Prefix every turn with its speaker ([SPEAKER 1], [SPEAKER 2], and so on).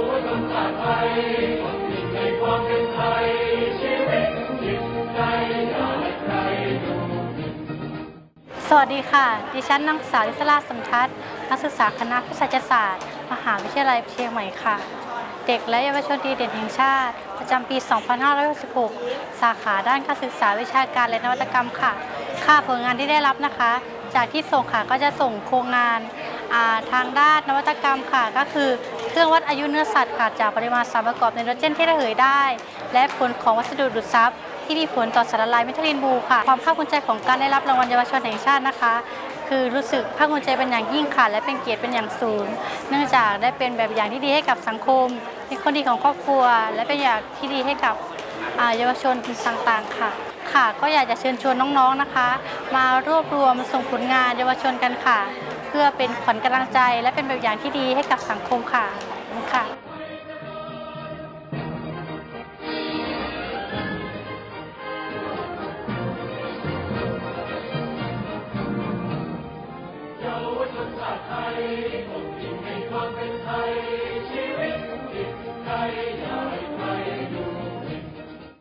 [SPEAKER 1] าวชนชาติไทยคนยิ่งในความเป็นไทย ชีวิตจิตใจอย่าให้ใครดู
[SPEAKER 2] สวัสดีค่ะ ดิฉันนางสาวลิศราสมทัศน์นักศึกษาคณะวิชาศาสตร์ มหาวิทยาลัยเชียงใหม่ค่ะ เด็กและเยาวชนดีเด่นแห่งชาติ ประจำปี 2566 สาขาด้านการศึกษาวิชาการและนวัตกรรมค่ะ ค่าผลงานที่ได้รับนะคะ จากที่ส่งค่ะก็จะส่งโครงงานาทางด้านนวัตกรรมค่ะ ก็คือ เครื่องวัดอายุเนื้อสัตว์ค่ะจากปริมาณสารประกอบไนโตรเจนที่ระเหยได้ และผลของวัสดุดูดซับที่มีผลต่อสารละลายเมทัลินบูค่ะ ความภาคภูมิใจของการได้รับรางวัลเยาวชนแห่งชาตินะคะ คือรู้สึกภาคภูมิใจเป็นอย่างยิ่งค่ะ และเป็นเกียรติเป็นอย่างสูง เนื่องจากได้เป็นแบบอย่างที่ดีให้กับสังคมเป็นคนดีของครอบครัว และเป็นอย่างที่ดีให้กับ เยาวชนต่างๆค่ะ ค่ะ ก็อยากจะเชิญชวนน้องๆนะคะ มารวบรวมส่งผลงานเยาวชนกันค่ะ เพื่อเป็นขวัญกำลังใจ และเป็นแบบอย่างที่ดีให้กับสังคมค่ะค่ะ
[SPEAKER 1] เยาวชนชาติไทย